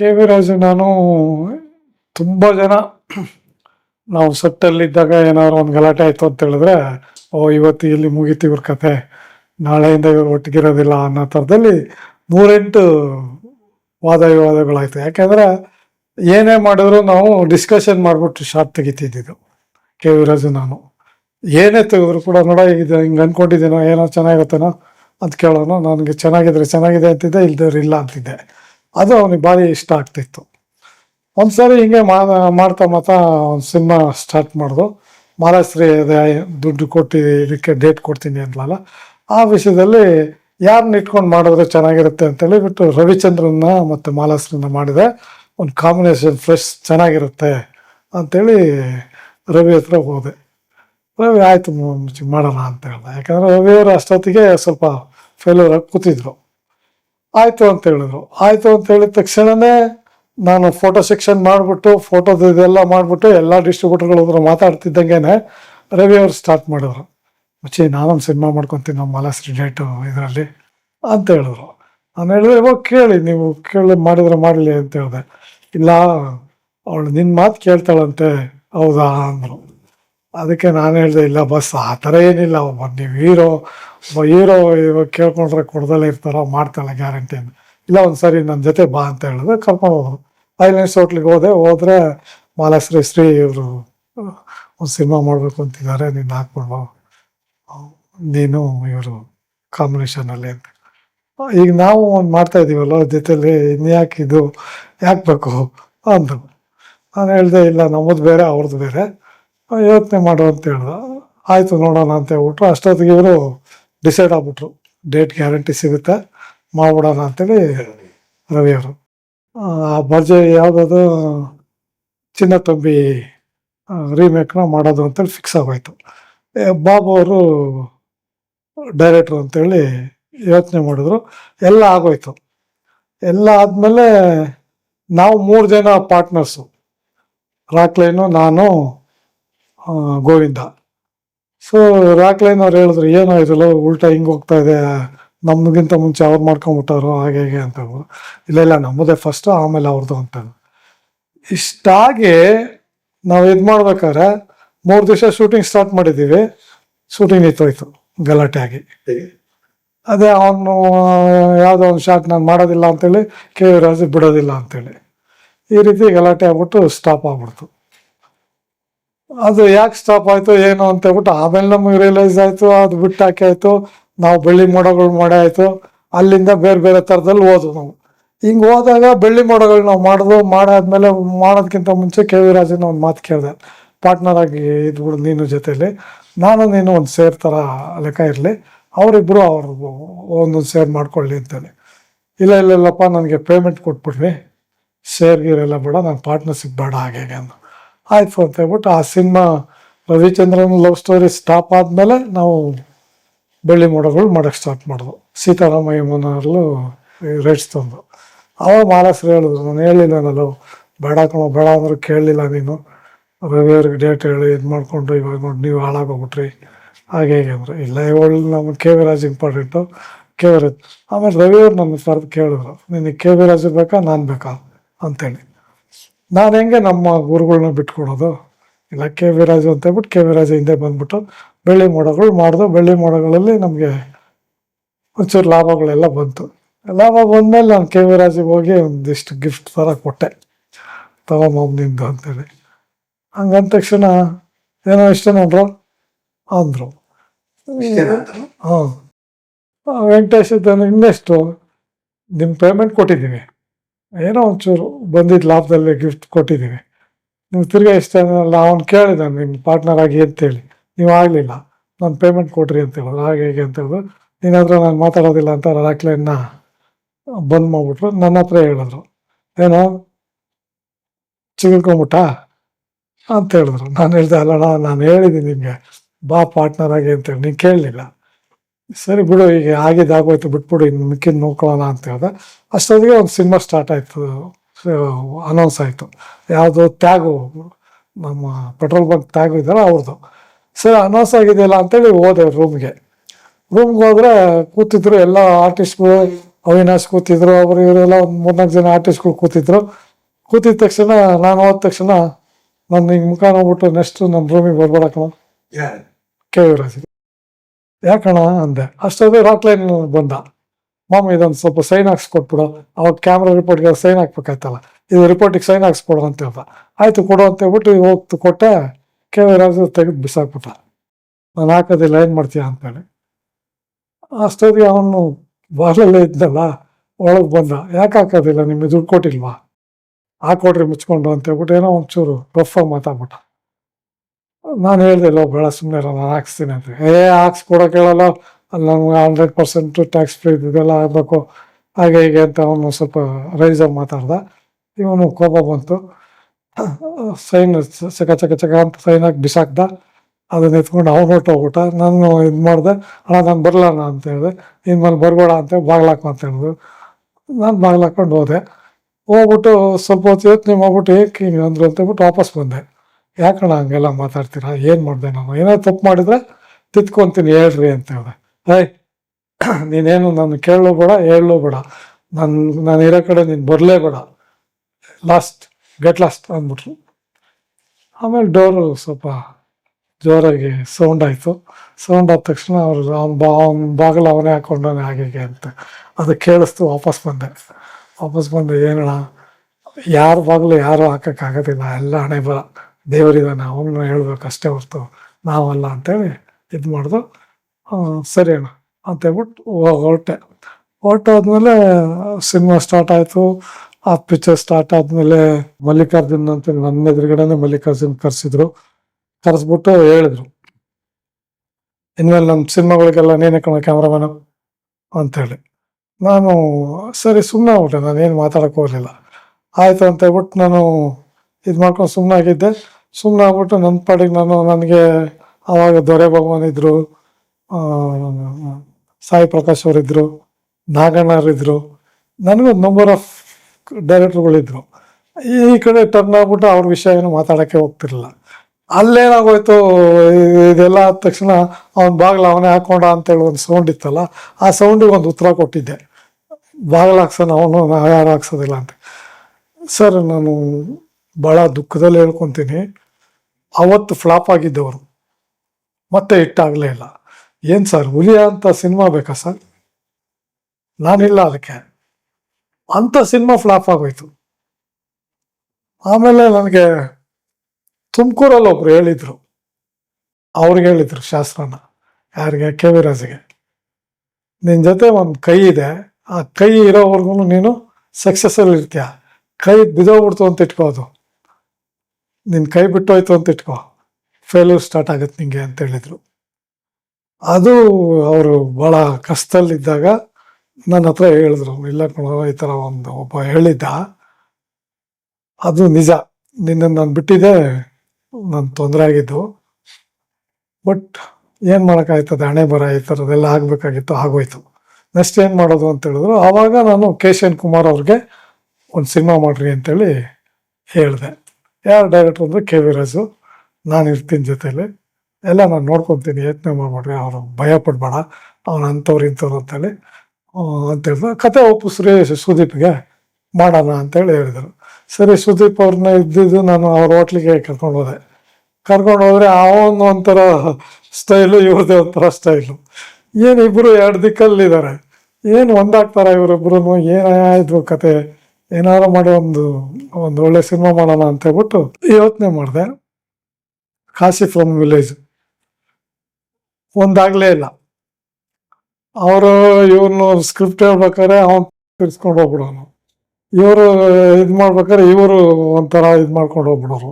K V Raju ನಾನು ತುಂಬ ಜನ ನಾವು ಸೆಟ್ಟಲ್ಲಿದ್ದಾಗ ಏನಾದ್ರು ಒಂದು ಗಲಾಟೆ ಆಯಿತು ಅಂತ ಹೇಳಿದ್ರೆ, ಓ, ಇವತ್ತು ಇಲ್ಲಿ ಮುಗೀತು ಇವ್ರ ಕತೆ. ನಾಳೆಯಿಂದ ಇವ್ರು ಒಟ್ಟಿಗಿರೋದಿಲ್ಲ ಅನ್ನೋ ಥರದಲ್ಲಿ ನೂರೆಂಟು ವಾದ ವಿವಾದಗಳಾಯ್ತು. ಯಾಕೆಂದರೆ ಏನೇ ಮಾಡಿದ್ರು ನಾವು ಡಿಸ್ಕಷನ್ ಮಾಡಿಬಿಟ್ಟು ಶಾರ್ಟ್ ತೆಗಿತಿದ್ದಿದ್ದು ಕೆ ವಿ ರಾಜು ನಾನು. ಏನೇ ತೆಗೆದ್ರು ಕೂಡ, ನೋಡ ಇದು ಹಿಂಗೆ ಅಂದ್ಕೊಂಡಿದ್ದೀನೋ ಏನೋ ಚೆನ್ನಾಗಿರುತ್ತೇನೋ ಅಂತ ಕೇಳೋನು, ನನಗೆ ಚೆನ್ನಾಗಿದ್ರೆ ಚೆನ್ನಾಗಿದೆ ಅಂತಿದ್ದೆ ಇಲ್ದವ್ರು ಇಲ್ಲ ಅಂತಿದ್ದೆ. ಅದು ಅವನಿಗೆ ಭಾರಿ ಇಷ್ಟ ಆಗ್ತಿತ್ತು. ಒಂದ್ಸರಿ ಹಿಂಗೆ ಮಾಡ್ತಾ ಮಾತಾ ಒಂದು ಸಿನಿಮಾ ಸ್ಟಾರ್ಟ್ ಮಾಡಿದ್ರು ಅದೇ ದುಡ್ಡು ಕೊಟ್ಟು, ಇದಕ್ಕೆ ಡೇಟ್ ಕೊಡ್ತೀನಿ ಅಂತಲಲ್ಲ ಆ ವಿಷಯದಲ್ಲಿ ಯಾರನ್ನ ಇಟ್ಕೊಂಡು ಮಾಡಿದ್ರೆ ಚೆನ್ನಾಗಿರುತ್ತೆ ಅಂತ ಹೇಳಿಬಿಟ್ಟು ರವಿಚಂದ್ರನ್ನ ಮತ್ತು ಮಾಲಾಶ್ರೀನ ಮಾಡಿದೆ. ಒಂದು ಕಾಂಬಿನೇಷನ್ ಫ್ರೆಶ್ ಚೆನ್ನಾಗಿರುತ್ತೆ ಅಂಥೇಳಿ ರವಿ ಹತ್ರ ಹೋದೆ. ರವಿ ಆಯಿತು ಮಾಡೋಣ ಅಂತ ಹೇಳ್ದೆ. ಯಾಕಂದರೆ ರವಿಯವರು ಅಷ್ಟೊತ್ತಿಗೆ ಸ್ವಲ್ಪ ಫೇಲ್ಯೂರ್ ಆಗಿ ಕೂತಿದ್ರು. ಆಯಿತು ಅಂತ ಹೇಳಿದ್ರು. ಆಯಿತು ಅಂತ ಹೇಳಿದ ತಕ್ಷಣನೇ ನಾನು ಫೋಟೋ ಸೆಕ್ಷನ್ ಮಾಡಿಬಿಟ್ಟು ಫೋಟೋದು ಇದೆಲ್ಲ ಮಾಡಿಬಿಟ್ಟು ಎಲ್ಲ ಡಿಸ್ಟ್ರಿಬ್ಯೂಟರ್ಗಳು ಹತ್ರ ಮಾತಾಡ್ತಿದ್ದಂಗೆನೆ ರವಿ ಅವರು ಸ್ಟಾರ್ಟ್ ಮಾಡಿದ್ರು. ಮುಚ್ಚಿ, ನಾನೊಂದು ಸಿನಿಮಾ ಮಾಡ್ಕೊತೀನಿ ನಮ್ಮ ಮಾಲಾಶ್ರೀ ಡೇಟು ಇದರಲ್ಲಿ ಅಂತ ಹೇಳಿದ್ರು. ನಾನು ಹೇಳಿದ್ರೆ ಇವಾಗ ಕೇಳಿ, ನೀವು ಕೇಳಿ, ಮಾಡಿದ್ರೆ ಮಾಡಲಿ ಅಂತ ಹೇಳಿದೆ. ಇಲ್ಲ, ಅವಳು ನಿನ್ನ ಮಾತು ಕೇಳ್ತಾಳಂತೆ. ಹೌದಾ? ಅಂದರು. ಅದಕ್ಕೆ ನಾನು ಹೇಳಿದೆ, ಇಲ್ಲ ಬಸ್ ಆ ಥರ ಏನಿಲ್ಲ, ಒಬ್ಬ ನೀವು ಹೀರೋ, ಒಬ್ಬ ಹೀರೋ ಇವಾಗ ಕೇಳ್ಕೊಂಡ್ರೆ ಕೊಡ್ದಲ್ಲೇ ಇರ್ತಾರೋ, ಮಾಡ್ತಾಳೆ ಗ್ಯಾರಂಟಿ ಅಂತ. ಇಲ್ಲ ಒಂದು ಸರಿ ನನ್ನ ಜೊತೆ ಬಾ ಅಂತ ಹೇಳಿದ್ರೆ ಕರ್ಕೊಂಡು ಹೋದ್ರು. ಐಲೆನ್ಸ್ ಹೋಟ್ಲಿಗೆ ಹೋದೆ, ಹೋದ್ರೆ ಮಾಲಾಶ್ರೀ, ಶ್ರೀ ಇವರು, ಒಂದು ಸಿನಿಮಾ ಮಾಡಬೇಕು ಅಂತಿದ್ದಾರೆ, ನೀನು ಹಾಕ್ಬಿಡ್ಬ ನೀನು ಇವರು ಕಾಂಬಿನೇಷನಲ್ಲಿ ಅಂತ. ಈಗ ನಾವು ಒಂದು ಮಾಡ್ತಾ ಇದೀವಲ್ಲ ಜೊತೆಲಿ ಇನ್ಯಾಕೆ ಇದು ಯಾಕೆ ಬೇಕು? ಅಂದರು. ನಾನು ಹೇಳಿದೆ, ಇಲ್ಲ, ನಮ್ಮದು ಬೇರೆ ಅವ್ರದ್ದು ಬೇರೆ. ಯೋಚನೆ ಮಾಡು ಅಂತ ಹೇಳ್ದ. ಆಯಿತು ನೋಡೋಣ ಅಂತ ಹೇಳ್ಬಿಟ್ರು. ಅಷ್ಟೊತ್ತಿಗೆ ಇವರು ಡಿಸೈಡ್ ಆಗ್ಬಿಟ್ರು. ಡೇಟ್ ಗ್ಯಾರಂಟಿ ಸಿಗುತ್ತೆ. ಮಾಡ್ಬಿಡೋಣ ಅಂತೇಳಿ ರವಿ ಅವರು. ಆ ಬರ್ಜೆ ಯಾವುದಾದ್ರು ಚಿನ್ನ ತಂಬಿ ರೀಮೇಕ್ನ ಮಾಡೋದು ಅಂತೇಳಿ ಫಿಕ್ಸ್ ಆಗೋಯ್ತು. ಬಾಬು ಅವರು ಡೈರೆಕ್ಟ್ರು ಅಂತೇಳಿ ಯೋಚನೆ ಮಾಡಿದ್ರು. ಎಲ್ಲ ಆಗೋಯ್ತು. ಎಲ್ಲ ಆದಮೇಲೆ ನಾವು ಮೂರು ಜನ ಪಾರ್ಟ್ನರ್ಸು ರಾಕ್ಲೈನು, ನಾನು ಗೋವಿಂದ. ಸೊ ರಾಕ್ಲೈನ್ ಅವ್ರು ಹೇಳಿದ್ರು ಏನೋ ಇದಲ್ಲ ಉಲ್ಟಾ ಹಿಂಗೆ ಹೋಗ್ತಾ ಇದೆ. ನಮ್ಗಿಂತ ಮುಂಚೆ ಅವ್ರು ಮಾಡ್ಕೊಂಬಿಟ್ಟಾರು ಹಾಗೆ ಹೇಗೆ ಅಂತ. ಇಲ್ಲ ಇಲ್ಲ ನಮ್ಮದೇ ಫಸ್ಟು ಆಮೇಲೆ ಅವ್ರದ್ದು ಅಂತ ಇಷ್ಟಾಗಿ ನಾವು ಇದು ಮಾಡ್ಬೇಕಾದ್ರೆ ಮೂರು ದಿವಸ ಶೂಟಿಂಗ್ ಸ್ಟಾರ್ಟ್ ಮಾಡಿದ್ದೀವಿ ಶೂಟಿಂಗ್ ನಿಂತೋಯ್ತು ಗಲಾಟೆ ಆಗಿ. ಅದೇ ಅವನು ಯಾವುದೋ ಒಂದು ಶಾಟ್ ನಾನು ಮಾಡೋದಿಲ್ಲ ಅಂತೇಳಿ ಕೆ ವಿ ರಾಜು ಬಿಡೋದಿಲ್ಲ ಅಂತೇಳಿ. ಈ ರೀತಿ ಗಲಾಟೆ ಆಗ್ಬಿಟ್ಟು ಸ್ಟಾಪ್ ಆಗ್ಬಿಡ್ತು. ಅದು ಯಾಕೆ ಸ್ಟಾಪ್ ಆಯ್ತು ಏನು ಅಂತ ಹೇಳ್ಬಿಟ್ಟು ಆಮೇಲೆ ನಮಗೆ ರಿಯಲೈಸ್ ಆಯ್ತು, ಅದು ಬಿಟ್ಟು ಹಾಕಿ ಆಯ್ತು, ನಾವು ಬೆಳ್ಳಿ ಮೋಡಗಳು ಮಾಡೇ ಆಯ್ತು. ಅಲ್ಲಿಂದ ಬೇರೆ ಬೇರೆ ಥರದಲ್ಲಿ ಹೋದ್ವು ನಾವು. ಹಿಂಗೆ ಹೋದಾಗ ಬೆಳ್ಳಿ ಮೋಡಗಳು ನಾವು ಮಾಡೋದು, ಮಾಡಾದ್ಮೇಲೆ ಮಾಡೋದಕ್ಕಿಂತ ಮುಂಚೆ ಕೆ ವಿ ರಾಜನ ಒಂದು ಮಾತು ಕೇಳಿದೆ. ಪಾರ್ಟ್ನರ್ ಆಗಿ ಇದ್ಬಿಡು ನೀನು ಜೊತೆಲಿ. ನಾನು ನೀನು ಒಂದು ಸೇರ್ ಥರ ಲೆಕ್ಕ ಇರಲಿ. ಅವರಿಬ್ಬರು ಅವ್ರು ಒಂದೊಂದು ಸೇರ್ ಮಾಡ್ಕೊಳ್ಳಿ ಅಂತಾನೆ ಇಲ್ಲ ಇಲ್ಲ, ಇಲ್ಲಪ್ಪ, ನನಗೆ ಪೇಮೆಂಟ್ ಕೊಟ್ಬಿಡ್ರಿ. ಶೇರ್ ಗೀರ್ ಎಲ್ಲ ಬೇಡ, ನಾನು ಪಾರ್ಟ್ನರ್ಶಿಪ್ ಬೇಡ ಹಾಗೆ, ಹೀಗೆ ಅಂದ ಆಯ್ತು ಅಂತ ಹೇಳ್ಬಿಟ್ಟು ಆ cinema Ravichandran love story stop ಆದಮೇಲೆ ನಾವು ಬೆಳ್ಳಿ ಮೋಡಗಳು ಮಾಡೋಕ್ಕೆ ಸ್ಟಾರ್ಟ್ ಮಾಡಿದ್ವು ಸೀತಾರಾಮಯ್ಯ ಮನರಲ್ಲೂ ರೇಟ್ಸ್ ತಂದು. ಅವಾಗ ಮಹಾರಾಷ್ಟ್ರ ಹೇಳಿದ್ರು, ನಾನು ಹೇಳಿಲ್ಲ ನಾನು ಬೇಡ ಕಣೋ, ಬೇಡ ಅಂದ್ರೆ ಕೇಳಲಿಲ್ಲ ನೀನು. ರವಿ ಅವ್ರಿಗೆ ಡೇಟ್ ಹೇಳಿ, ಇದು ಮಾಡಿಕೊಂಡು ಇವಾಗ ನೋಡಿ, ನೀವು ಹಾಳಾಗೋಗ್ಬಿಟ್ರಿ. ಹಾಗೆ ಹೇಗೆ ಅಂದರು. ಇಲ್ಲ, ಇವಳು ನಮ್ಮ K V Raj important K V Raj, ಆಮೇಲೆ ರವಿ ಅವ್ರು ನನ್ನ ಕರೆದು ಕೇಳಿದ್ರು, ನಿನಗೆ ಕೆ ವಿ ರಾಜ್ ಬೇಕಾ, ನಾನು ಬೇಕಾ? ಅಂತೇಳಿ. ನಾನು ಹೆಂಗೆ ನಮ್ಮ ಗುರುಗಳನ್ನ ಬಿಟ್ಕೊಡೋದು? ಇಲ್ಲ ಕೆ ವಿ ರಾಜು ಅಂತ ಹೇಳ್ಬಿಟ್ಟು ಕೆ ವಿ ರಾಜ ಹಿಂದೆ ಬಂದ್ಬಿಟ್ಟು ಬೆಳ್ಳಿ ಮೋಡಗಳು ಮಾಡಿದ್ರು ಬೆಳ್ಳಿ ಮೋಡಗಳಲ್ಲಿ ನಮಗೆ ಒಂಚೂರು ಲಾಭಗಳೆಲ್ಲ ಬಂತು. ಲಾಭ ಬಂದಮೇಲೆ ನಾನು ಕೆ ವಿ ರಾಜಿಗೆ ಹೋಗಿ ಒಂದಿಷ್ಟು ಗಿಫ್ಟ್ ಥರ ಕೊಟ್ಟೆ. ತಗೊಂಬಂದಿಂದು ಅಂತೇಳಿ. ಹಂಗಂದ ತಕ್ಷಣ ಏನೋ ಇಷ್ಟ ನೋಡ್ರು ಅಂದರು. ಹಾಂ. ವೆಂಕಟೇಶ್ ಇದ್ದಾನೆ ಇನ್ನೆಷ್ಟು? ನಿಮ್ಮ ಪೇಮೆಂಟ್ ಕೊಟ್ಟಿದ್ದೀವಿ ಏನೋ ಒಂಚೂರು ಬಂದಿದ್ದು ಲಾಭದಲ್ಲಿ ಗಿಫ್ಟ್ ಕೊಟ್ಟಿದ್ದೀನಿ ನೀವು ತಿರ್ಗಾ ಇಷ್ಟ ಅಲ್ಲ ಅವ್ನು ಕೇಳಿದ ನಿಮ್ಮ ಪಾರ್ಟ್ನರ್ ಆಗಿ ಅಂತೇಳಿ ನೀವು ಆಗಲಿಲ್ಲ. ನಾನು ಪೇಮೆಂಟ್ ಕೊಟ್ರಿ ಅಂತ ಹೇಳಿದ್ರು ಹಾಗೆ ಹೇಗೆ ಅಂತ ಹೇಳಿದ್ರು ನಿನ್ನ ಹತ್ರ ನಾನು ಮಾತಾಡೋದಿಲ್ಲ ಅಂತ ರಾಕ್ಲೈನ್ನ ಬಂದ್ ಮಾಡ್ಬಿಟ್ರು. ನನ್ನ ಹತ್ರ ಹೇಳಿದ್ರು. ಏನೋ ಚಿಗುಳ್ಕೊಂಬಿಟ್ಟ ಅಂತ ಹೇಳಿದ್ರು. ನಾನು ಹೇಳ್ದೆ, ಅಲ್ಲಣ್ಣ, ನಾನು ಹೇಳಿದ್ದೀನಿ ನಿಮಗೆ. ಬಾ ಪಾರ್ಟ್ನರ್ ಆಗಿ ಅಂತೇಳಿ ನೀನು ಕೇಳಲಿಲ್ಲ. ಸರಿ ಬಿಡು ಈಗ ಹಾಗೆ ಆಗಿದ್ದಾಗೋಯ್ತು ಬಿಟ್ಬಿಡು ಇನ್ನು ಮಿಕ್ಕಿದ್ ನೋಡ್ಕೊಳ್ಳೋಣ ಅಂತ ಹೇಳ್ದೆ. ಅಷ್ಟೊತ್ತಿಗೆ ಒಂದು ಸಿನಿಮಾ ಸ್ಟಾರ್ಟ್ ಆಯಿತು. ಅನೌನ್ಸ್ ಆಯಿತು. ಯಾವುದು ಟ್ಯಾಗು ನಮ್ಮ ಪೆಟ್ರೋಲ್ ಬಂಕ್ ಟ್ಯಾಗ್ ಇದ್ದಾರೆ ಅವ್ರದ್ದು ಸರಿ ಅನೌನ್ಸ್ ಆಗಿದೆಯಲ್ಲ ಅಂತೇಳಿ ಹೋದೆ ರೂಮ್ಗೆ ರೂಮ್ಗೆ ಹೋದ್ರೆ ಕೂತಿದ್ರು ಎಲ್ಲ ಆರ್ಟಿಸ್ಟ್ಗಳು ಅವಿನಾಶ್ ಕೂತಿದ್ರು ಅವರು ಇವರೆಲ್ಲ ಒಂದು ಮೂರ್ನಾಲ್ಕು ಜನ ಆರ್ಟಿಸ್ಟ್ಗಳು ಕೂತಿದ್ರು. ಕೂತಿದ ತಕ್ಷಣ ನಾನು ಹೋದ ತಕ್ಷಣ ನನ್ನ ಹಿಂಗೆ ಮುಖ ನೋಡ್ಬಿಟ್ಟು ನೆಕ್ಸ್ಟ್ ನಮ್ಮ ರೂಮಿಗೆ ಬರ್ಬೇಡಕ್ಕ ಕೆ ಯುವರಾಜ್. ಯಾಕಣ ಅಂದೆ? ಅಷ್ಟೊಂದೇ ರಾಕ್ ಲೈನ್ ಬಂದ. ಮಾಮ ಇದೊಂದು ಸ್ವಲ್ಪ ಸೈನ್ ಹಾಕ್ಸ್ಕೊಟ್ಬಿಡು. ಅವಾಗ ಕ್ಯಾಮ್ರಾ ರಿಪೋರ್ಟ್ಗೆ ಸೈನ್ ಹಾಕ್ಬೇಕಾಯ್ತಲ್ಲ. ಇದು ರಿಪೋರ್ಟಿಗೆ ಸೈನ್ ಹಾಕ್ಸ್ಕೊಡು ಅಂತ ಹೇಳ್ದ. ಆಯ್ತು ಕೊಡು ಅಂತ ಹೇಳ್ಬಿಟ್ಟು ಹೋಗ್ತು ಕೊಟ್ಟೆ. ಕೆ ವಿ ರಾಜ ತೆಗೆದು ಬಿಸಾಕ್ಬಿಟ್ಟ. ನಾನು ಹಾಕೋದಿಲ್ಲ ಏನು ಮಾಡ್ತೀಯ ಅಂತೇಳಿ. ಅಷ್ಟೊತ್ತಿಗೆ ಅವನು ಬಾಲಲ್ಲಿ ಇದ್ದಲ್ಲ ಒಳಗೆ ಬಂದ. ಯಾಕೆ ಹಾಕೋದಿಲ್ಲ? ನಿಮಗೆ ದುಡ್ಡು ಕೊಟ್ಟಿಲ್ವಾ? ಹಾಕೊಡ್ರಿ ಮುಚ್ಕೊಂಡು ಅಂತ ಹೇಳ್ಬಿಟ್ಟು ಏನೋ ಒಂಚೂರು ರಫ್ ಮಾತಾಡ್ಬಿಟ್ಟ. ನಾನು ಹೇಳಿದೆ ಇಲ್ಲ ಬೇಡ ಸುಮ್ಮನೆ ನಾನು ಹಾಕ್ಸ್ತೀನಿ ಅಂತ. ಏ ಹಾಕ್ಸ್ಕೊಡೋ ಹೇಳಲ್ಲ ಅಲ್ಲಿ ನಮ್ಗೆ ಹಂಡ್ರೆಡ್ ಪರ್ಸೆಂಟು ಟ್ಯಾಕ್ಸ್ ಫ್ರೀ ಇದೆಲ್ಲ ಆಗಬೇಕು, ಹಾಗೆ ಹೀಗೆ ಅಂತ ಅವನು ಸ್ವಲ್ಪ ರೈಸಾಗಿ ಮಾತಾಡ್ದ. ಇವನು ಕೋಪ ಬಂತು. ಸೈನ್ ಚಕ ಚಕ ಚಕ ಅಂತ ಸೈನ್ ಹಾಕಿ ಬಿಸಾಕ್ದ. ಅದನ್ನ ಎತ್ಕೊಂಡು ಅವ್ನು ಹೊರ್ಟೋಗ್ಬಿಟ್ಟ ನಾನು ಇದು ಮಾಡಿದೆ, ಅಣ್ಣ, ನಾನು ಬರಲಣ್ಣ ಅಂತ ಹೇಳಿದೆ. ಇನ್ಮೇಲೆ ಬರಬೇಡ ಅಂತ ಬಾಗ್ಲಾಕು ಅಂತ ಹೇಳಿದ್ರು ನಾನು ಬಾಗ್ಲಾಕೊಂಡು ಹೋದೆ. ಹೋಗ್ಬಿಟ್ಟು ಸ್ವಲ್ಪ ಹೊತ್ತು ಯೋಚನೆ ಮಾಡ್ಬಿಟ್ಟು ಏಕೆ ಹಿಂಗೆ ಅಂದ್ರು ಅಂತ ಹೇಳ್ಬಿಟ್ಟು ವಾಪಸ್ ಬಂದೆ. ಯಾಕಣ್ಣ ಹಂಗೆಲ್ಲ ಮಾತಾಡ್ತೀರಾ? ಏನು ಮಾಡಿದೆ ನಾನು? ಏನೋ ತಪ್ಪು ಮಾಡಿದ್ರೆ ತಿತ್ಕೊಂತೀನಿ ಹೇಳ್ರಿ ಅಂತ ಹೇಳ್ದೆ. ಏಯ್, ನೀನೇನು ನಾನು ಕೇಳೋ ಬೇಡ ಹೇಳೋ ಬೇಡ. ನಾನು ನಾನು ಇರೋ ಕಡೆ ನೀನು ಬರಲೇ ಬೇಡ. ಲಾಸ್ಟ್ ಗೆಟ್ ಲಾಸ್ಟ್ ಅಂದ್ಬಿಟ್ರು. ಆಮೇಲೆ ಡೋರು ಸ್ವಲ್ಪ ಜೋರಾಗಿ ಸೌಂಡ್ ಆಯಿತು. ಸೌಂಡ್ ಆದ ತಕ್ಷಣ ಅವ್ರು ಅವ್ನ ಬಾ, ಅವ್ನ ಬಾಗಿಲು ಅವನೇ ಹಾಕೊಂಡವನೇ ಹಾಗೆ ಅಂತ. ಅದು ಕೇಳಿಸ್ತು, ವಾಪಸ್ ಬಂದೆ. ವಾಪಸ್ ಬಂದೆ, ಏನಣ್ಣ? ಯಾರ ಬಾಗಿಲು ಯಾರು ಹಾಕೋಕ್ಕಾಗೋದಿಲ್ಲ, ಎಲ್ಲ ಹಣೆ ಬರ. ದೇವರಿದ್ದಾನೆ ಅವನ್ನ ಹೇಳ್ಬೇಕು ಅಷ್ಟೇ ಹೊರ್ತು ನಾವಲ್ಲ ಅಂತೇಳಿ ಇದು ಮಾಡ್ದು ಆ, ಸರಿ ಅಣ್ಣ ಅಂತೇಳ್ಬಿಟ್ಟು ಹೊ- ಹೊರಟೆ. ಹೊರಟಾದ್ಮೇಲೆ ಸಿನಿಮಾ ಸ್ಟಾರ್ಟ್ ಆಯಿತು. ಆ ಪಿಕ್ಚರ್ ಸ್ಟಾರ್ಟ್ ಆದಮೇಲೆ ಮಲ್ಲಿಕಾರ್ಜುನ್ ಅಂತ ನನ್ನ ಎದುರುಗಡೆನೆ ಮಲ್ಲಿಕಾರ್ಜುನ್ ಕರೆಸಿದ್ರು. ಕರೆಸ್ಬಿಟ್ಟು ಹೇಳಿದ್ರು ಇನ್ಮೇಲೆ ನಮ್ಮ ಸಿನಿಮಾಗಳಿಗೆಲ್ಲ ನೀನೇ ಕಣ ಕ್ಯಾಮ್ರಾಮನ್ ಅಂತೇಳಿ. ನಾನು ಸರಿ ಸುಮ್ಮನೆ ಆಗ್ಬಿಟ್ಟೆ ನಾನು ಏನು ಮಾತಾಡೋಕೆ ಹೋಗಲಿಲ್ಲ. ಆಯಿತು ಅಂತ ಹೇಳ್ಬಿಟ್ಟು ನಾನು ಇದು ಮಾಡ್ಕೊಂಡು ಸುಮ್ಮನೆ ಆಗಿದ್ದೆ. ಸುಮ್ಮನೆ ಆಗ್ಬಿಟ್ಟು ನನ್ನ ಪಾಡಿಗೆ ನಾನು ನನಗೆ ಆವಾಗ ದೊರೆ ಭಗವಾನ್ ಇದ್ದರು ಸಾಯಿ ಪ್ರಕಾಶ್ ಅವರಿದ್ದರು ನಾಗಣ್ಣರಿದ್ದರು ನನಗೊಂದು ನಂಬರ್ ಆಫ್ ಡೈರೆಕ್ಟರ್ಗಳಿದ್ರು ಈ ಕಡೆ ಟರ್ನ್ ಆಗ್ಬಿಟ್ಟು ಅವ್ರ ವಿಷಯ ಏನು ಮಾತಾಡೋಕ್ಕೆ ಹೋಗ್ತಿರಲಿಲ್ಲ. ಅಲ್ಲೇನಾಗೋಯ್ತು ಇದೆಲ್ಲ ಆದ ತಕ್ಷಣ ಅವನ ಬಾಗಿಲು ಅವನೇ ಹಾಕೊಂಡ ಅಂತೇಳಿ ಒಂದು ಸೌಂಡ್ ಇತ್ತಲ್ಲ, ಆ ಸೌಂಡಿಗೆ ಒಂದು ಉತ್ತರ ಕೊಟ್ಟಿದ್ದೆ. ಬಾಗಿಲು ಹಾಕ್ಸೋಣ ಅವನು ಯಾರು ಹಾಕ್ಸೋದಿಲ್ಲ ಅಂತ. ಸರ್, ನಾನು ಭಾಳ ದುಃಖದಲ್ಲಿ ಹೇಳ್ಕೊತೀನಿ. ಅವತ್ತು ಫ್ಲಾಪ್ ಆಗಿದ್ದವರು. ಮತ್ತೆ ಹಿಟ್ಟಾಗಲೇ ಇಲ್ಲ. ಏನು ಸರ್, ಹುಲಿಯ ಅಂತ ಸಿನಿಮಾ ಬೇಕಾ ಸರ್? ನಾನಿಲ್ಲ ಅದಕ್ಕೆ. ಅಂಥ ಸಿನಿಮಾ ಫ್ಲಾಪ್ ಆಗೋಯ್ತು. ಆಮೇಲೆ ನನಗೆ ತುಮಕೂರಲ್ಲಿ ಒಬ್ರು ಹೇಳಿದ್ರು. ಅವ್ರಿಗೆ ಹೇಳಿದ್ರು ಶಾಸ್ತ್ರನ, ಯಾರಿಗೆ? ಕೆ ವಿ ರಾಜಿಗೆ ನಿನ್ನ ಜೊತೆ ಒಂದು ಕೈ ಇದೆ. ಆ ಕೈ ಇರೋವರೆಗೂ ನೀನು ಸಕ್ಸಸ್ಸಲ್ಲಿ ಇರ್ತೀಯ ಕೈ ಬಿದೋಗ್ಬಿಡ್ತು ಅಂತ ಇಟ್ಕೋ ಅದು ನಿನ್ನ ಕೈ ಬಿಟ್ಟೋಯ್ತು ಅಂತ ಇಟ್ಕೋ. ಫೇಲ್ಯೂರ್ ಸ್ಟಾರ್ಟ್ ಆಗುತ್ತೆ ನಿಂಗೆ ಅಂತ ಹೇಳಿದರು. ಅದು ಅವರು ಭಾಳ ಕಷ್ಟದಲ್ಲಿದ್ದಾಗ ನನ್ನ ಹತ್ರ ಹೇಳಿದ್ರು, ಇಲ್ಲ ಕಣೋ, ಈ ಥರ ಒಂದು ಒಬ್ಬ ಹೇಳಿದ್ದ. ಅದು ನಿಜ. ನಿನ್ನನ್ನು ನಾನು ಬಿಟ್ಟಿದ್ದೆ ನನ್ನ ತೊಂದರೆ ಆಗಿದ್ದು. ಬಟ್ ಏನು ಮಾಡೋಕ್ಕಾಯ್ತದೆ? ಹಣೆ ಬರ, ಈ ಥರದ್ದೆಲ್ಲ ಆಗಬೇಕಾಗಿತ್ತು, ಆಗೋಯ್ತು. ನೆಕ್ಸ್ಟ್ ಏನು ಮಾಡೋದು ಅಂತ ಹೇಳಿದ್ರು. ಆವಾಗ ನಾನು ಕೇಶನ್ ಕುಮಾರ್ ಅವ್ರಿಗೆ ಒಂದು ಸಿನಿಮಾ ಮಾಡ್ರಿ ಅಂತೇಳಿ ಹೇಳಿದೆ. ಯಾರು ಡೈರೆಕ್ಟರ್ ಅಂದರೆ ಕೆ ವಿ ರಾಜು ನಾನು ಇರ್ತೀನಿ ಜೊತೇಲಿ. ಎಲ್ಲ ನಾನು ನೋಡ್ಕೊತೀನಿ ಯತ್ನ ಮಾಡ್ಬೇಡ್ರಿ ಅವರು ಭಯ ಪಡಬೇಡ ಅವ್ನು ಅಂಥವ್ರು ಇಂಥವ್ರು ಅಂತೇಳಿ. ಆ, ಅಂತ ಹೇಳಿದ್ರು ಕತೆ ಒಪ್ಪಿಸ್ರಿ ಸುದೀಪ್ಗೆ ಮಾಡೋಣ ಅಂತೇಳಿ ಹೇಳಿದರು. ಸರಿ ಸುದೀಪ್ ಅವ್ರನ್ನ ಇದ್ದಿದ್ದು ನಾನು ಅವ್ರ ಹೋಟ್ಲಿಗೆ ಕರ್ಕೊಂಡು ಹೋದೆ. ಕರ್ಕೊಂಡು ಹೋದ್ರೆ ಅವನು ಒಂಥರ ಸ್ಟೈಲು ಇವ್ರದ್ದೇ ಒಂಥರ ಸ್ಟೈಲು ಏನು ಇಬ್ಬರು ಎರಡು ದಿಕ್ಕಲ್ಲಿದ್ದಾರೆ ಏನು ಒಂದಾಗ್ತಾರೆ ಇವರಿಬ್ಬರು ಏನಾಯಿದ್ರು ಕತೆ? ಏನಾದ್ರು ಮಾಡಿ ಒಂದು ಒಂದು ಒಳ್ಳೆ ಸಿನಿಮಾ ಮಾಡೋಣ ಅಂತ ಹೇಳ್ಬಿಟ್ಟು ಯೋಚನೆ ಮಾಡಿದೆ. Kashi from village. ಒಂದಾಗಲೇ ಇಲ್ಲ. ಅವರು ಇವ್ರನ್ನು ಸ್ಕ್ರಿಪ್ಟ್ ಹೇಳ್ಬೇಕಾದ್ರೆ ಅವನು ತಿರ್ಸ್ಕೊಂಡು ಹೋಗ್ಬಿಡೋನು. ಇವರು ಇದು ಮಾಡ್ಬೇಕಾದ್ರೆ ಇವರು ಒಂಥರ ಇದು ಮಾಡ್ಕೊಂಡು ಹೋಗ್ಬಿಡೋರು.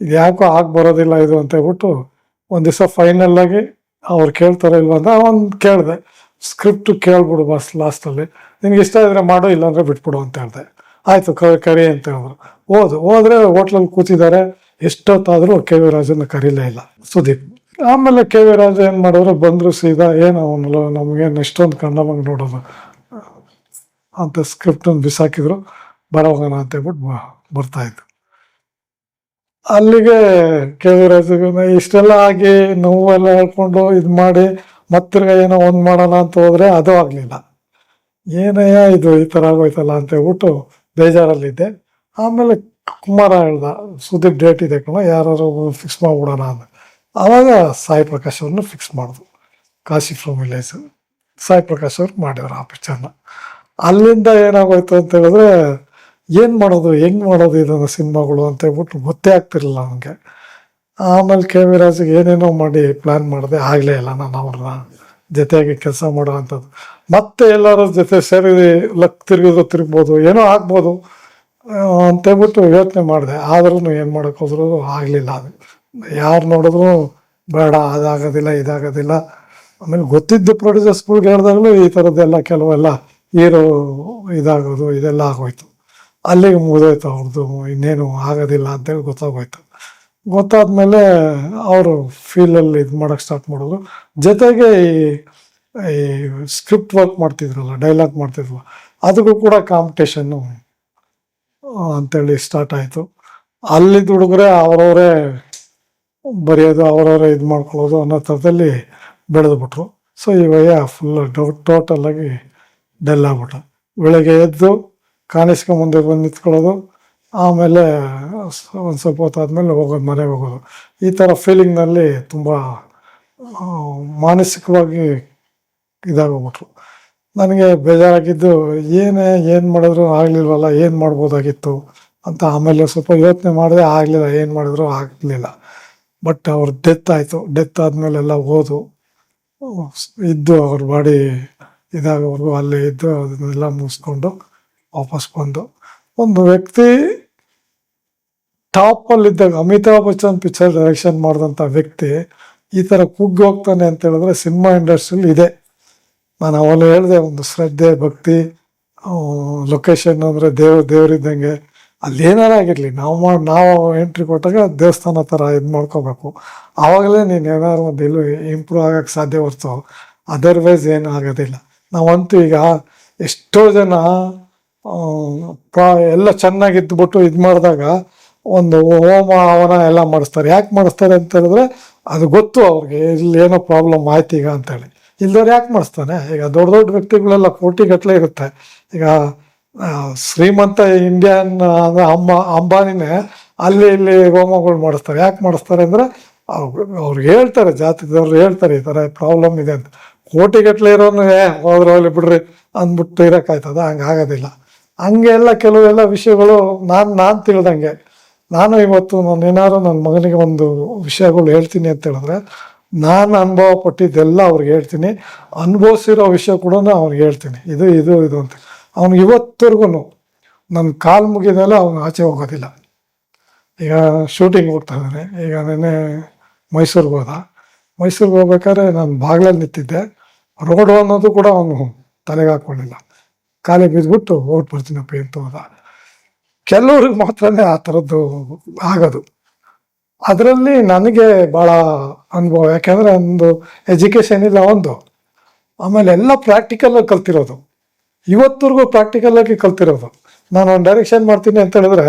ಇದು ಯಾಕೋ ಆಗಿ ಬರೋದಿಲ್ಲ ಇದು ಅಂತ ಹೇಳ್ಬಿಟ್ಟು ಒಂದು ದಿವಸ ಫೈನಲ್ ಆಗಿ ಅವ್ರು ಕೇಳ್ತಾರೆ ಇಲ್ವ ಅಂತ ಅವ್ನು ಕೇಳಿದೆ. ಸ್ಕ್ರಿಪ್ಟ್ ಕೇಳ್ಬಿಡು ಬಸ್ ಲಾಸ್ಟಲ್ಲಿ ನಿನ್ಗೆ ಇಷ್ಟ ಇದ್ರೆ ಮಾಡು, ಇಲ್ಲಾಂದ್ರೆ ಬಿಟ್ಬಿಡು ಅಂತ ಹೇಳಿದೆ. ಆಯಿತು, ಕರಿ ಅಂತ ಹೇಳಿದ್ರು. ಹೋದು ಹೋದ್ರೆ ಹೋಟ್ಲಲ್ಲಿ ಕೂತಿದ್ದಾರೆ. ಎಷ್ಟೊತ್ತಾದರೂ ಕೆ ವಿ ರಾಜನ ಕರೀಲೇ ಇಲ್ಲ. ಸುದೀಪ್. ಆಮೇಲೆ ಕೆ ವಿ ರಾಜ ಏನು ಮಾಡಿದ್ರು ಬಂದರು ಸೀದಾ, ಏನು ಅವನಲ್ಲ ನಮಗೇನು ಎಷ್ಟೊಂದು ಕಣ್ಣಮಂಗ್ ನೋಡೋದು? ಅಂತ ಸ್ಕ್ರಿಪ್ಟನ್ನು ಬಿಸಾಕಿದ್ರು. ಬರೋಗೋಣ ಅಂತ ಹೇಳ್ಬಿಟ್ಟು ಬ- ಬರ್ತಾ ಇತ್ತು ಅಲ್ಲಿಗೆ ಕೆ ವಿ ರಾಜ ಇಷ್ಟೆಲ್ಲ ಆಗಿ ನೋವೆಲ್ಲ ಹೇಳ್ಕೊಂಡು ಇದು ಮಾಡಿ ಮತ್ತಿರ್ಗ ಏನೋ ಒಂದು ಮಾಡೋಣ ಅಂತ ಹೋದ್ರೆ ಅದು ಆಗಲಿಲ್ಲ. ಏನಯ್ಯ ಇದು ಈ ಥರ ಆಗೋಯ್ತಲ್ಲ? ಅಂತ ಹೇಳ್ಬಿಟ್ಟು ಬೇಜಾರಲ್ಲಿದ್ದೆ. ಆಮೇಲೆ ಕುಮಾರ ಹೇಳ್ದ, ಸುದೀಪ್ ಡೇಟ್ ಇದೆ ಕಣ ಯಾರು ಫಿಕ್ಸ್ ಮಾಡಿಬಿಡೋಣ ಅಂತ. ಆವಾಗ ಸಾಯಿ ಪ್ರಕಾಶ್ ಅವ್ರನ್ನ ಫಿಕ್ಸ್ ಮಾಡಿದ್ರು ಕಾಶಿ ಫ್ರಮ್ ವಿಲೇಜ್ ಸಾಯಿ ಪ್ರಕಾಶ್ ಅವ್ರು ಮಾಡಿದ್ರು ಆ ಪಿಕ್ಚರ್ನ ಅಲ್ಲಿಂದ ಏನಾಗೋಯ್ತು ಅಂತ ಹೇಳಿದ್ರೆ, ಏನು ಮಾಡೋದು, ಹೆಂಗೆ ಮಾಡೋದು ಇದನ್ನು ಸಿನಿಮಾಗಳು ಅಂತ ಹೇಳ್ಬಿಟ್ಟು ಗೊತ್ತೇ ಆಗ್ತಿರಲಿಲ್ಲ ನನಗೆ ಆಮೇಲೆ ಕೆ ವಿ ರಾಜಿಗೆ ಏನೇನೋ ಮಾಡಿ ಪ್ಲ್ಯಾನ್ ಮಾಡಿದೆ, ಆಗಲೇ ಇಲ್ಲ ನಾನು ಅವ್ರನ್ನ. ಜೊತೆಯಾಗಿ ಕೆಲಸ ಮಾಡುವಂಥದ್ದು ಮತ್ತೆ ಎಲ್ಲರ ಜೊತೆ ಸೇರಿ ಲಕ್ ತಿರುಗಿದ್ರು ತಿರುಗ್ಬೋದು, ಏನೋ ಆಗ್ಬೋದು ಅಂತೇಳ್ಬಿಟ್ಟು ಯೋಚನೆ ಮಾಡಿದೆ. ಆದ್ರೂ ಏನು ಮಾಡೋಕೆ ಹೋದ್ರು ಆಗಲಿಲ್ಲ ಅದು. ಯಾರು ನೋಡಿದ್ರು ಬೇಡ, ಅದಾಗೋದಿಲ್ಲ, ಇದಾಗೋದಿಲ್ಲ. ಆಮೇಲೆ ಗೊತ್ತಿದ್ದ ಪ್ರೊಡ್ಯೂಸರ್ಸ್ಗಳ್ಗೆ ಹೇಳಿದಾಗಲೂ ಈ ಥರದ್ದೆಲ್ಲ ಕೆಲವೆಲ್ಲ ಹೀರೋ ಇದಾಗೋದು, ಇದೆಲ್ಲ ಆಗೋಯ್ತು. ಅಲ್ಲಿಗೆ ಮುಗಿದೋಯ್ತು ಅವ್ರದ್ದು ಇನ್ನೇನು ಆಗೋದಿಲ್ಲ ಅಂತೇಳಿ ಗೊತ್ತಾಗೋಯ್ತು. ಗೊತ್ತಾದ್ಮೇಲೆ ಅವರು ಫೀಲಲ್ಲಿ ಇದು ಮಾಡೋಕ್ಕೆ ಸ್ಟಾರ್ಟ್ ಮಾಡೋದು. ಜೊತೆಗೆ ಈ ಈ ಸ್ಕ್ರಿಪ್ಟ್ ವರ್ಕ್ ಮಾಡ್ತಿದ್ರಲ್ಲ ಡೈಲಾಗ್ ಮಾಡ್ತಿದ್ರಲ್ಲ ಅದಕ್ಕೂ ಕೂಡ ಕಾಂಪಿಟೇಷನ್ನು ಅಂತೇಳಿ ಸ್ಟಾರ್ಟ್ ಆಯಿತು. ಅಲ್ಲಿದ್ದ ಹುಡುಗರೆ ಅವರವರೇ ಬರೆಯೋದು, ಅವರವರೇ ಇದು ಮಾಡ್ಕೊಳ್ಳೋದು ಅನ್ನೋ ಥರದಲ್ಲಿ ಬೆಳೆದ್ಬಿಟ್ರು ಸೊ ಇವಾಗ ಫುಲ್ ಟೋಟಲ್ ಆಗಿ ಡಲ್ ಆಗ್ಬಿಟ್ಟ. ಬೆಳಗ್ಗೆ ಎದ್ದು ಕಾಣಿಸ್ಕೊಂಡ್ ಮುಂದೆ ಬಂದು ನಿಂತ್ಕೊಳ್ಳೋದು ಆಮೇಲೆ ಒಂದು ಸ್ವಲ್ಪ ಆದಮೇಲೆ ಹೋಗೋದು, ಮನೆಗೆ ಹೋಗೋದು. ಈ ಥರ ಫೀಲಿಂಗ್ನಲ್ಲಿ ತುಂಬ ಮಾನಸಿಕವಾಗಿ ಇದಾಗೋಗ್ಬಿಟ್ರು. ನನಗೆ ಬೇಜಾರಾಗಿದ್ದು, ಏನೇ, ಏನು ಮಾಡಿದ್ರು ಆಗಲಿಲ್ವಲ್ಲ, ಏನು ಮಾಡ್ಬೋದಾಗಿತ್ತು ಅಂತ ಆಮೇಲೆ ಸ್ವಲ್ಪ ಯೋಚನೆ ಮಾಡಿದೆ, ಆಗಲಿಲ್ಲ, ಏನು ಮಾಡಿದ್ರು ಆಗಲಿಲ್ಲ. ಬಟ್ ಅವ್ರ ಡೆತ್ ಆಯಿತು. ಡೆತ್ ಆದಮೇಲೆಲ್ಲ ಓದು ಇದ್ದು ಅವ್ರ ಬಾಡಿ ಇದಾಗೋವರೆಗೂ ಅಲ್ಲೇ ಇದ್ದು, ಅದನ್ನೆಲ್ಲ ಮುಗಿಸ್ಕೊಂಡು ವಾಪಸ್ ಬಂದು ಒಂದು ವ್ಯಕ್ತಿ ಟಾಪಲ್ಲಿದ್ದಾಗ ಅಮಿತಾಬ್ ಬಚ್ಚನ್ ಪಿಕ್ಚರ್ ಡೈರೆಕ್ಷನ್ ಮಾಡಿದಂಥ ವ್ಯಕ್ತಿ ಈ ಥರ ಕುಗ್ಗಿ ಹೋಗ್ತಾನೆ ಅಂತ ಹೇಳಿದ್ರೆ ಸಿನಿಮಾ ಇಂಡಸ್ಟ್ರಿಲಿ ಇದೆ. ನಾನು ಅವಲ್ಲ ಹೇಳಿದೆ, ಒಂದು ಶ್ರದ್ಧೆ, ಭಕ್ತಿ ಲೊಕೇಶನ್ ಅಂದರೆ ದೇವ್ರ ದೇವರಿದ್ದಂಗೆ ಅಲ್ಲಿ ಏನಾರ ಆಗಿರಲಿ, ನಾವು ಮಾಡಿ ನಾವು ಎಂಟ್ರಿ ಕೊಟ್ಟಾಗ ದೇವಸ್ಥಾನ ಥರ ಇದು ಮಾಡ್ಕೋಬೇಕು. ಆವಾಗಲೇ ನೀನು ಏನಾದ್ರು ಒಂದು ಇಲ್ಲೂ ಇಂಪ್ರೂವ್ ಆಗೋಕ್ಕೆ ಸಾಧ್ಯ ಹೊರ್ತು. ಅದರ್ವೈಸ್ ಏನು ಆಗೋದಿಲ್ಲ. ನಾವಂತೂ ಈಗ ಎಷ್ಟೋ ಜನ ಪ್ರಾ- ಎಲ್ಲ ಚೆನ್ನಾಗಿ ಇದ್ಬಿಟ್ಟು ಇದು ಮಾಡಿದಾಗ ಒಂದು ಹೋಮ ಹವನ ಎಲ್ಲ ಮಾಡಿಸ್ತಾರೆ. ಯಾಕೆ ಮಾಡಿಸ್ತಾರೆ ಅಂತ ಹೇಳಿದ್ರೆ, ಅದು ಗೊತ್ತು ಅವ್ರಿಗೆ, ಇಲ್ಲಿ ಏನೋ ಪ್ರಾಬ್ಲಮ್ ಆಯ್ತು ಈಗ ಅಂತೇಳಿ. ಇಲ್ದವ್ರು ಯಾಕೆ ಮಾಡಿಸ್ತಾನೆ? ಈಗ ದೊಡ್ಡ ದೊಡ್ಡ ವ್ಯಕ್ತಿಗಳೆಲ್ಲ ಕೋಟಿಗಟ್ಟಲೆ ಇರುತ್ತೆ. ಈಗ ಶ್ರೀಮಂತ ಇಂಡಿಯನ್ ಅಂದ್ರೆ ಅಮ್ಮ ಅಂಬಾನಿನೇ ಅಲ್ಲಿ ಇಲ್ಲಿ ಹೋಮಗಳು ಮಾಡಿಸ್ತಾರೆ. ಯಾಕೆ ಮಾಡಿಸ್ತಾರೆ ಅಂದರೆ ಅವ್ರಿಗೆ ಹೇಳ್ತಾರೆ, ಜಾತಿದವ್ರು ಹೇಳ್ತಾರೆ ಈ ಥರ ಪ್ರಾಬ್ಲಮ್ ಇದೆ ಅಂತ. ಕೋಟಿಗಟ್ಟಲೆ ಇರೋನು ಏ ಹೋದ್ರೆ ಹೋಗ್ಲಿ ಬಿಡ್ರಿ ಅಂದ್ಬಿಟ್ಟು ಇರೋಕ್ಕಾಯ್ತದ? ಹಂಗೆ ಆಗೋದಿಲ್ಲ. ಹಂಗೆಲ್ಲ ಕೆಲವೆಲ್ಲ ವಿಷಯಗಳು ನಾನು ನಾನು ತಿಳಿದಂಗೆ. ನಾನು ಇವತ್ತು ನಾನು ಏನಾದ್ರು ನನ್ನ ಮಗನಿಗೆ ಒಂದು ವಿಷಯಗಳು ಹೇಳ್ತೀನಿ ಅಂತ ಹೇಳಿದ್ರೆ, ನಾನು ಅನುಭವ ಪಟ್ಟಿದ್ದೆಲ್ಲ ಅವ್ರಿಗೆ ಹೇಳ್ತೀನಿ. ಅನುಭವಿಸಿರೋ ವಿಷಯ ಕೂಡ ಅವ್ನಿಗೆ ಹೇಳ್ತೀನಿ. ಇದು ಇದು ಇದು ಅಂತ. ಅವ್ನು ಇವತ್ತರ್ಗು ನನ್ನ ಕಾಲು ಮುಗಿದಲ್ಲ ಅವ್ನು ಆಚೆ ಹೋಗೋದಿಲ್ಲ. ಈಗ ಶೂಟಿಂಗ್ ಹೋಗ್ತಾ ಇದ್ದಾನೆ ಈಗ ನೆನ್ನೆ ಮೈಸೂರಿಗೆ ಹೋದ. ಮೈಸೂರಿಗೆ ಹೋಗ್ಬೇಕಾದ್ರೆ ನಾನು ಬಾಗ್ಲಲ್ಲಿ ನಿಂತಿದ್ದೆ. ರೋಡು ಅನ್ನೋದು ಕೂಡ ಅವನು ತಲೆಗೆ ಹಾಕ್ಕೊಳ್ಳಿಲ್ಲ ಕಾಲಿಗೆ ಬಿದ್ದುಬಿಟ್ಟು ಓಟ್ ಬರ್ತೀನಪ್ಪ ಅಂತ ಹೋದ. ಕೆಲವ್ರಿಗೆ ಮಾತ್ರನೇ ಆ ಥರದ್ದು ಆಗೋದು. ಅದರಲ್ಲಿ ನನಗೆ ಭಾಳ ಅನುಭವ, ಯಾಕೆಂದರೆ ಒಂದು ಎಜುಕೇಷನ್ ಇಲ್ಲ ಒಂದು. ಆಮೇಲೆ ಎಲ್ಲ ಪ್ರಾಕ್ಟಿಕಲ್ಲಾಗಿ ಕಲ್ತಿರೋದು. ಇವತ್ತವರೆಗೂ ಪ್ರಾಕ್ಟಿಕಲಾಗಿ ಕಲ್ತಿರೋದು. ನಾನು ಒಂದು ಡೈರೆಕ್ಷನ್ ಮಾಡ್ತೀನಿ ಅಂತ ಹೇಳಿದ್ರೆ